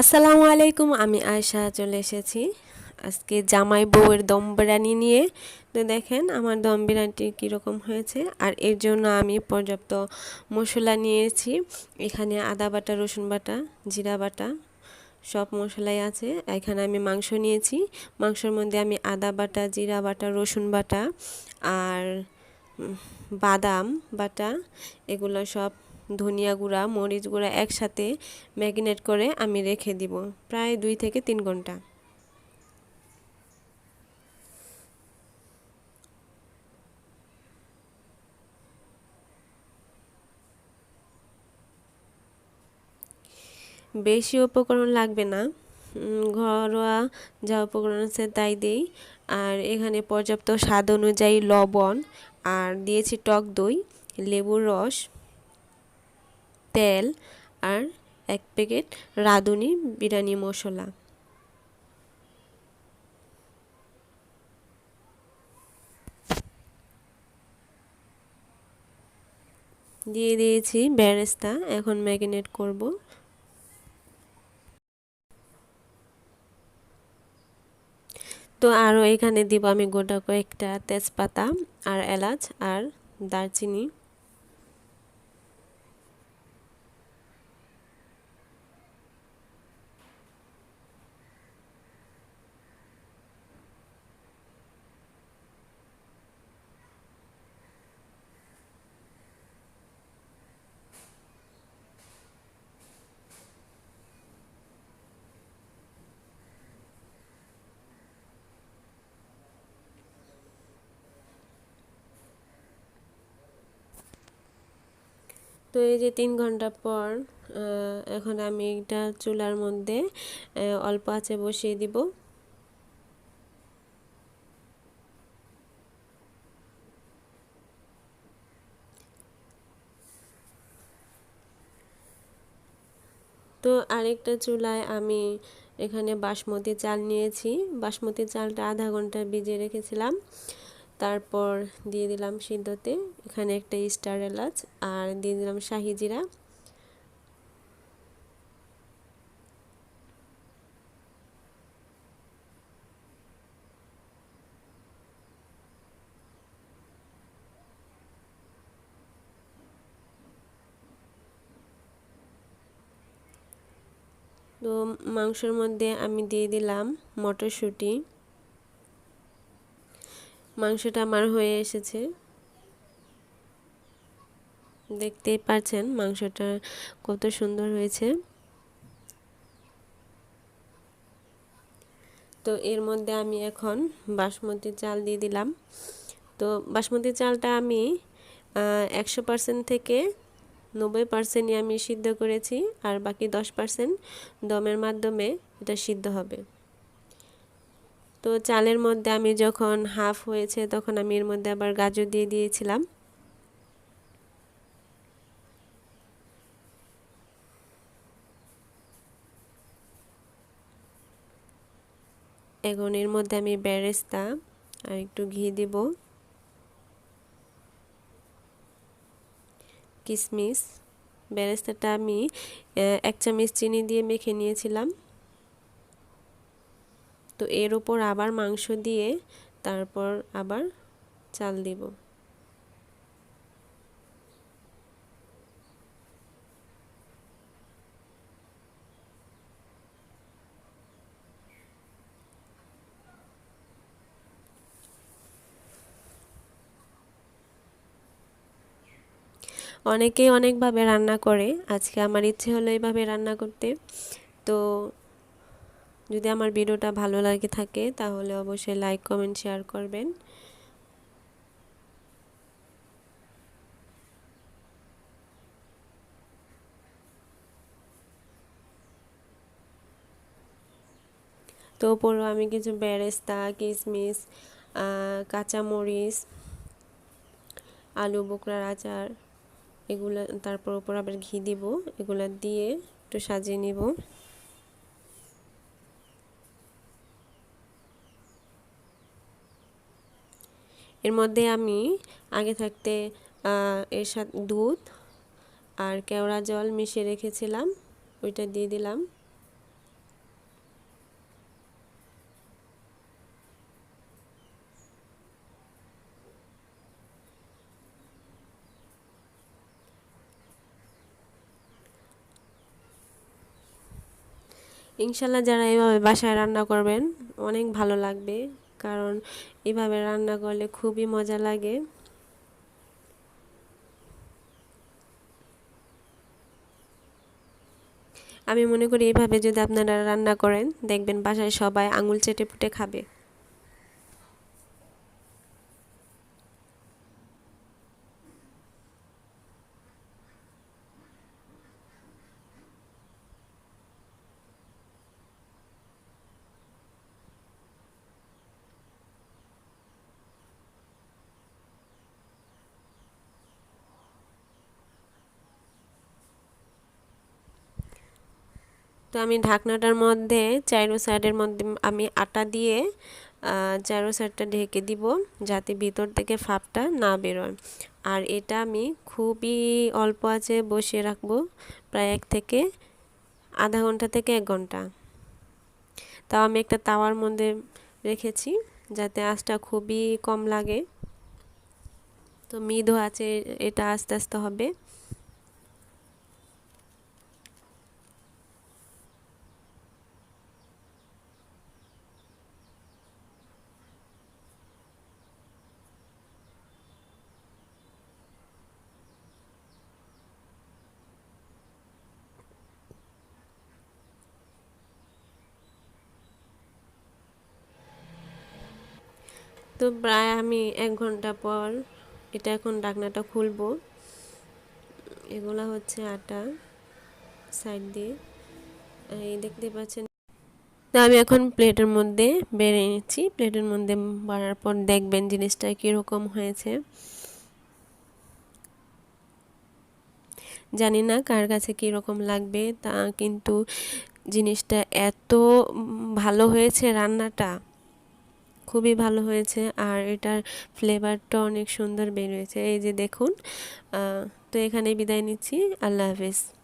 আসসালামু আলাইকুম, আমি আয়শা চলে এসেছি। আজকে জামাই বউয়ের দম বিরিয়ানি নিয়ে। তো দেখেন আমার দম বিরিয়ানিটি কীরকম হয়েছে, আর এর জন্য আমি পর্যাপ্ত মশলা নিয়েছি। এখানে আদা বাটা, রসুন বাটা, জিরা বাটা, সব মশলাই আছে। এখানে আমি মাংস নিয়েছি। মাংসের মধ্যে আমি আদা বাটা, জিরা বাটা, রসুন বাটা, আর বাদাম বাটা, এগুলো সব ধনিয়া গুঁড়া, মরিচ গুঁড়া একসাথে ম্যাগিনেট করে আমি রেখে দিব প্রায় দুই থেকে তিন ঘণ্টা। বেশি উপকরণ লাগবে না। ঘরোয়া যা উপকরণ আছে তাই দিই। আর এখানে পর্যাপ্ত স্বাদ অনুযায়ী লবণ, আর দিয়েছি টক দই, লেবুর রস তেল আর এক প্যাকেট রাঁধুনি বিরিয়ানি মশলা। দিয়ে দিয়েছি ব্যারেস্তা, এখন ম্যাগিনেট করব। তো আরও এখানে দিব আমি গোটা কয়েকটা তেজপাতা আর এলাচ আর দারচিনি। তো এই যে তিন ঘণ্টা পর এখন আমি এটা চুলার মধ্যে অল্প আছে বসিয়ে দিব। তো আরেকটা চুলায় আমি এখানে বাসমতি চাল নিয়েছি। বাসমতি চালটা আধা ঘণ্টা ভিজিয়ে রেখেছিলাম। তারপর দিয়ে দিলাম সিদ্ধতে, এখানে একটা স্টার এলাচ, আর দিয়ে দিলাম শাহি জিরা। তো মাংসের মধ্যে আমি দিয়ে দিলাম মটরশুঁটি। মাংসটা আমার হয়ে এসেছে। দেখতেই পাচ্ছেন মাংসটা কত সুন্দর হয়েছে। তো এর মধ্যে আমি এখন বাসমতি চাল দিয়ে দিলাম। তো বাসমতি চালটা আমি একশো পার্সেন্ট থেকে নব্বই পার্সেন্টই আমি সিদ্ধ করেছি, আর বাকি দশ পার্সেন্ট দমের মাধ্যমে এটা সিদ্ধ হবে। তো চালের মধ্যে আমি যখন হাফ হয়েছে তখন আমি এর মধ্যে আবার গাজর দিয়ে দিয়েছিলাম। এখন এর মধ্যে আমি বেরেস্তা আর একটু ঘি দিব। কিশমিশ বেরেস্তাটা আমি এক চামচ চিনি দিয়ে মেখে নিয়েছিলাম। তো এর ওপর আবার মাংস দিয়ে তারপর আবার চাল দিব। অনেকেই অনেকভাবে রান্না করে। আজকে আমার ইচ্ছে হলো এইভাবে রান্না করতে। তো যদি আমার ভিডিওটা ভালো লাগে থাকে, তাহলে অবশ্যই লাইক কমেন্ট শেয়ার করবেন। তো ওপরও আমি কিছু বেরেস্তা কিশমিশ কাঁচামরিচ, আলু, বোকরার আচার, এগুলো, তারপর ওপর আবার ঘি দিব, এগুলো দিয়ে একটু সাজিয়ে নিব। এর মধ্যে আমি আগে থাকতে এর সাথে, দুধ আর কেওড়া জল মিশিয়ে রেখেছিলাম, ওইটা দিয়ে দিলাম। ইনশাল্লাহ যারা এভাবে বাসায় রান্না করবেন, অনেক ভালো লাগবে। কারণ এভাবে রান্না করলে খুবই মজা লাগে। আমি মনে করি এভাবে যদি আপনারা রান্না করেন, দেখবেন বাসায় সবাই আঙুল চেটে পুটে খাবে। তো আমি ঢাকনাটার মধ্যে চাইরো সাইডের মধ্যে আমি আটা দিয়ে চারো সাইডটা ঢেকে দিব যাতে ভিতর থেকে ফাপটা না বেরোয়। আর এটা আমি খুবই অল্প আছে বসিয়ে রাখব, প্রায় এক থেকে আধা ঘণ্টা থেকে এক ঘণ্টা। তাও আমি একটা তাওয়ার মধ্যে রেখেছি যাতে আঁচটা খুবই কম লাগে। তো মৃদু আছে এটা আস্তে আস্তে হবে। তো প্রায় আমি এক ঘণ্টা পর এটা এখন ডাকনাটা খুলবো। এগুলা হচ্ছে আটা সাইড দিয়ে। এই দেখতে পাচ্ছেন। তো আমি এখন প্লেটের মধ্যে বেড়ে নিচ্ছি। প্লেটের মধ্যে বাড়ার পর দেখবেন জিনিসটা কীরকম হয়েছে। জানি না কার কাছে কীরকম লাগবে, তা কিন্তু জিনিসটা এত ভালো হয়েছে রান্নাটা। খুবই ভালো হয়েছে আর এটার ফ্লেভারটা অনেক সুন্দর বেরিয়েছে এই যে দেখুন তো এখানে বিদায় নিচ্ছি। আল্লাহ হাফিজ।